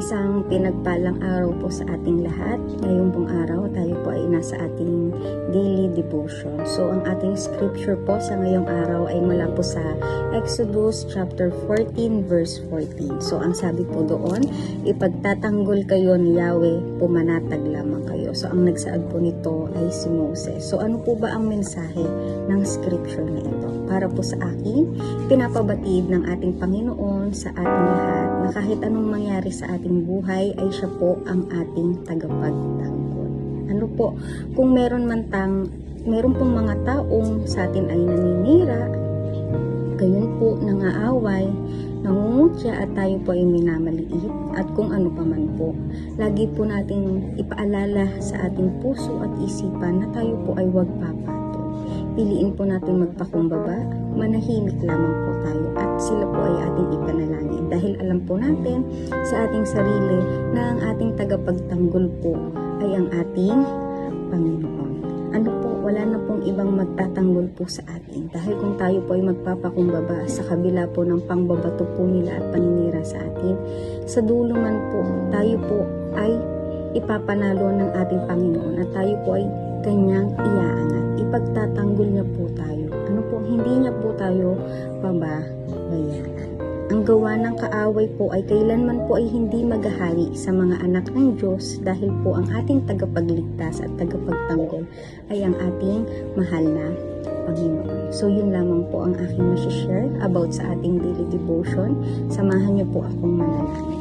Isang pinagpalang araw po sa ating lahat. Ngayong pong araw, tayo po ay nasa ating daily devotion. So, ang ating scripture po sa ngayong araw ay mula po sa Exodus chapter 14 verse 14. So, ang sabi po doon, ipagtatanggol kayo ni Yahweh, pumanatag lamang kayo. So, ang nagsaad po nito ay si Moses. So, ano po ba ang mensahe ng scripture na ito? Para po sa akin, pinapabatid ng ating Panginoon sa ating lahat na kahit anong mangyari sa ating buhay ay siya po ang ating tagapagtanggol. Ano po, kung meron man tang, meron pong mga taong sa atin ay naninira, gayon po nangaaway, nangungutya at tayo po ay minamaliit at kung ano pa man po. Lagi po nating ipaalala sa ating puso at isipan na tayo po ay huwag papatol. Piliin po natin magpakumbaba, manahimik lamang po tayo at sila po ay ating ipanalangin. Dahil alam po natin sa ating sarili na ang ating tagapagtanggol po ay ang ating Panginoon. Ano po, wala na pong ibang magtatanggol po sa atin. Dahil kung tayo po ay magpapakumbaba sa kabila po ng pangbabato po nila at paninira sa atin, sa dulo man po, tayo po ay ipapanalo ng ating Panginoon at tayo po ay kanyang iaangat. Ipagtatanggol niya po tayo. Ano po, hindi niya po tayo pababayaan. Ang gawa ng kaaway po ay kailanman po ay hindi maghahari sa mga anak ng Diyos dahil po ang ating tagapagligtas at tagapagtanggol ay ang ating mahal na Panginoon. So yun lamang po ang aking share about sa ating daily devotion. Samahan niyo po akong manalangin.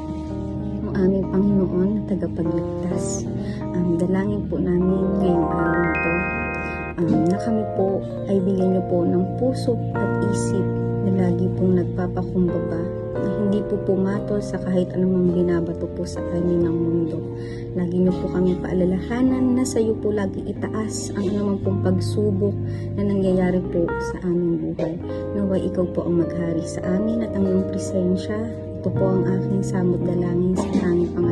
Ang aming Panginoon na tagapagligtas. Um, dalangin po namin ngayong araw na ito um, na kami po ay bigyan niyo po ng puso at isip na lagi pong nagpapakumbaba na hindi po pumatol sa kahit anumang binabato po sa kanya ng mundo. Lagi niyo po kami paalalahanan na sa iyo po lagi itaas ang anumang pong pagsubok na nangyayari po sa aming buhay. Naway ikaw po ang maghari sa amin at ang iyong presensya. Ito po ang aking samot dalangin sa tanging.